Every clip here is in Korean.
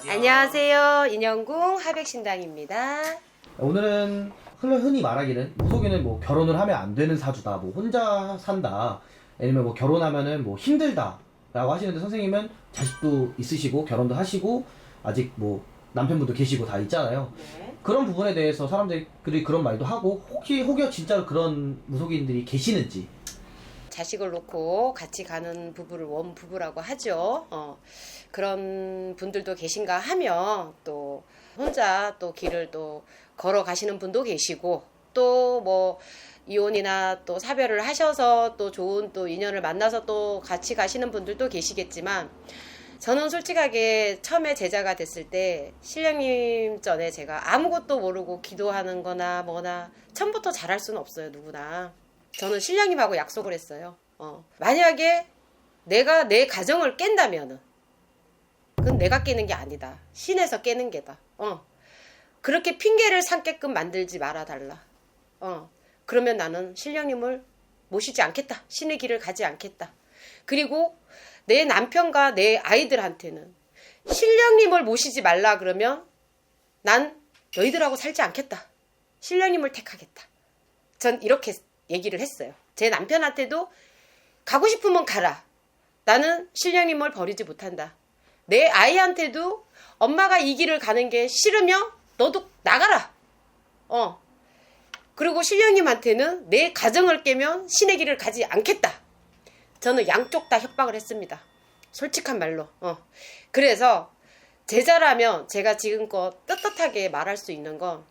안녕하세요. 안녕하세요. 인영궁 하백신당입니다. 오늘은 흔히 흔히 말하기는 무속인은 뭐 결혼을 하면 안 되는 사주다, 뭐 혼자 산다, 아니면 뭐 결혼하면은 뭐 힘들다라고 하시는데 선생님은 자식도 있으시고 결혼도 하시고 아직 뭐 남편분도 계시고 다 있잖아요. 네. 그런 부분에 대해서 사람들이 그런 말도 하고 혹시 혹여 진짜로 그런 무속인들이 계시는지 자식을 놓고 같이 가는 부부를 원 부부라고 하죠. 어, 그런 분들도 계신가 하면 또 혼자 또 길을 또 걸어 가시는 분도 계시고 또 뭐 이혼이나 또 사별을 하셔서 또 좋은 또 인연을 만나서 또 같이 가시는 분들도 계시겠지만 저는 솔직하게 처음에 제자가 됐을 때 신령님 전에 제가 아무것도 모르고 기도하는 거나 뭐나 처음부터 잘할 수는 없어요 누구나 저는 신령님하고 약속을 했어요 어. 만약에 내가 내 가정을 깬다면은 그건 내가 깨는 게 아니다 신에서 깨는 게다 어. 그렇게 핑계를 삼게끔 만들지 말아 달라 어. 그러면 나는 신령님을 모시지 않겠다 신의 길을 가지 않겠다 그리고 내 남편과 내 아이들한테는 신령님을 모시지 말라 그러면 난 너희들하고 살지 않겠다. 신령님을 택하겠다. 전 이렇게 얘기를 했어요. 제 남편한테도 가고 싶으면 가라. 나는 신령님을 버리지 못한다. 내 아이한테도 엄마가 이 길을 가는 게 싫으면 너도 나가라. 어. 그리고 신령님한테는 내 가정을 깨면 신의 길을 가지 않겠다. 저는 양쪽 다 협박을 했습니다. 솔직한 말로. 어. 그래서 제자라면 제가 지금껏 떳떳하게 말할 수 있는 건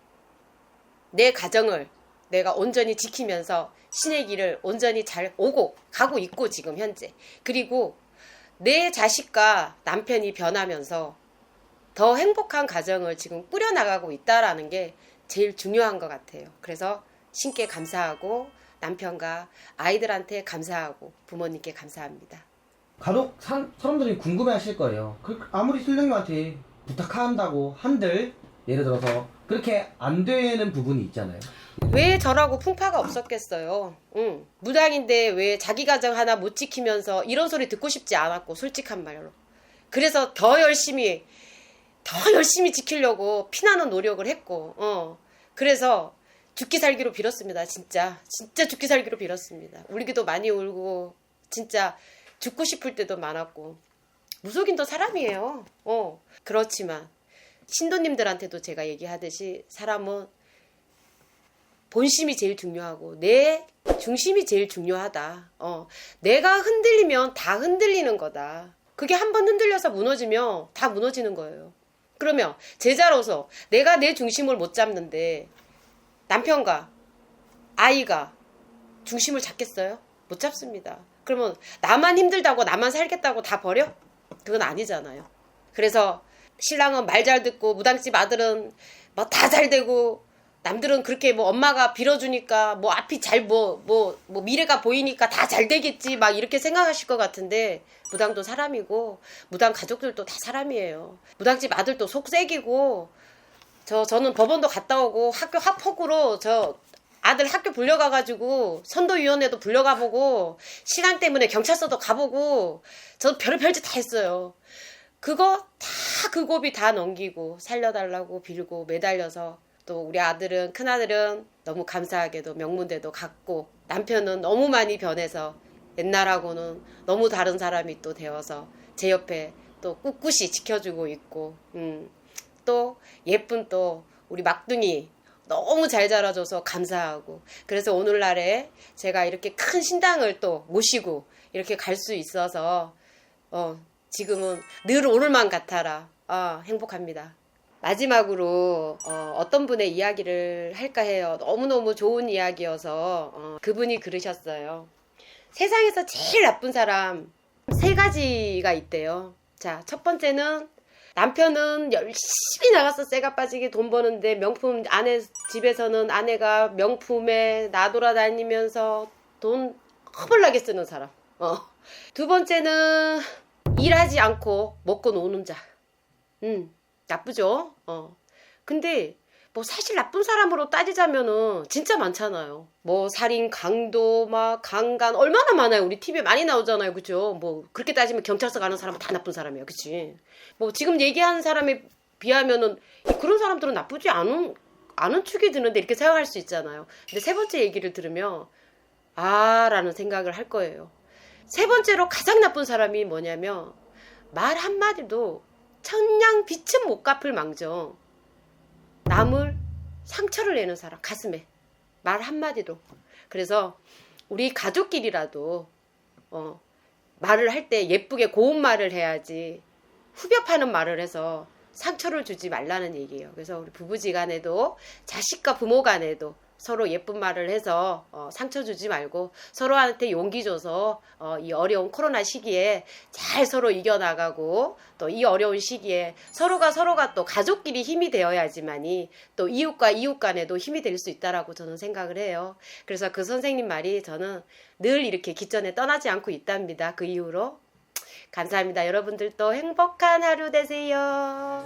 내 가정을 내가 온전히 지키면서 신의 길을 온전히 잘 오고 가고 있고 지금 현재. 그리고 내 자식과 남편이 변하면서 더 행복한 가정을 지금 꾸려나가고 있다라는 게 제일 중요한 것 같아요. 그래서 신께 감사하고 남편과 아이들한테 감사하고 부모님께 감사합니다. 간혹 사, 사람들이 궁금해하실 거예요. 그, 아무리 신령님한테 부탁한다고 한들 예를 들어서 그렇게 안 되는 부분이 있잖아요. 왜 저라고 풍파가 없었겠어요? 응. 무당인데 왜 자기 가정 하나 못 지키면서 이런 소리 듣고 싶지 않았고 솔직한 말로. 그래서 더 열심히 더 열심히 지키려고 피나는 노력을 했고, 어. 그래서 죽기 살기로 빌었습니다. 진짜 진짜 죽기 살기로 빌었습니다. 울기도 많이 울고 진짜 죽고 싶을 때도 많았고 무속인도 사람이에요. 어. 그렇지만 신도님들한테도 제가 얘기하듯이 사람은 본심이 제일 중요하고 내 중심이 제일 중요하다. 어, 내가 흔들리면 다 흔들리는 거다. 그게 한 번 흔들려서 무너지면 다 무너지는 거예요. 그러면 제자로서 내가 내 중심을 못 잡는데 남편과 아이가 중심을 잡겠어요? 못 잡습니다. 그러면 나만 힘들다고 나만 살겠다고 다 버려? 그건 아니잖아요. 그래서 신랑은 말 잘 듣고 무당집 아들은 뭐 다 잘 되고 남들은 그렇게 뭐 엄마가 빌어주니까 뭐 앞이 잘 뭐 뭐 뭐 미래가 보이니까 다 잘 되겠지 막 이렇게 생각하실 것 같은데 무당도 사람이고 무당 가족들도 다 사람이에요. 무당집 아들도 속색이고 저 저는 법원도 갔다 오고 학교 학폭으로 저 아들 학교 불려가가지고 선도위원회도 불려가 보고 시간 때문에 경찰서도 가보고 저 별의별 짓 다 했어요. 그거 다 그 고비 다 넘기고 살려달라고 빌고 매달려서 또 우리 아들은 큰 아들은 너무 감사하게도 명문대도 갔고 남편은 너무 많이 변해서 옛날하고는 너무 다른 사람이 또 되어서 제 옆에 또 꿋꿋이 지켜주고 있고 음, 또 예쁜 또 우리 막둥이 너무 잘 자라줘서 감사하고 그래서 오늘날에 제가 이렇게 큰 신당을 또 모시고 이렇게 갈 수 있어서 어, 지금은 늘 오늘만 같아라 아, 행복합니다. 마지막으로 어, 떤 분의 이야기를 할까 해요. 너무너무 좋은 이야기여서 어, 그분이 그러셨어요. 세상에서 제일 나쁜 사람 세 가지가 있대요. 자, 첫 번째는 남편은 열심히 나가서 쇠가 빠지게 돈 버는데 명품 아내 집에서는 아내가 명품에 나돌아다니면서 돈 허벌나게 쓰는 사람. 어. 두 번째는 일하지 않고 먹고 노는 자. 음, 나쁘죠? 어. 근데 뭐 사실 나쁜 사람으로 따지자면은 진짜 많잖아요. 뭐 살인, 강도, 막 강간 얼마나 많아요. 우리 TV에 많이 나오잖아요. 그죠? 뭐 그렇게 따지면 경찰서 가는 사람은 다 나쁜 사람이에요. 그치? 뭐 지금 얘기하는 사람에 비하면은 그런 사람들은 나쁘지 않은 않은 축이 드는데 이렇게 생각할 수 있잖아요. 근데 세 번째 얘기를 들으면 아라는 생각을 할 거예요. 세 번째로 가장 나쁜 사람이 뭐냐면 말 한마디도 천냥 빛은 못 갚을 망정. 남을 상처를 내는 사람 가슴에. 말 한마디도. 그래서 우리 가족끼리라도 어, 말을 할 때 예쁘게 고운 말을 해야지 후벼 파는 말을 해서 상처를 주지 말라는 얘기예요. 그래서 우리 부부지간에도 자식과 부모 간에도 서로 예쁜 말을 해서 어, 상처 주지 말고 서로한테 용기 줘서 어, 이 어려운 코로나 시기에 잘 서로 이겨나가고 또 이 어려운 시기에 서로가 서로가 또 가족끼리 힘이 되어야지만이 또 이웃과 이웃 간에도 힘이 될 수 있다라고 저는 생각을 해요. 그래서 그 선생님 말이 저는 늘 이렇게 기전에 떠나지 않고 있답니다. 그 이후로 감사합니다. 여러분들도 행복한 하루 되세요.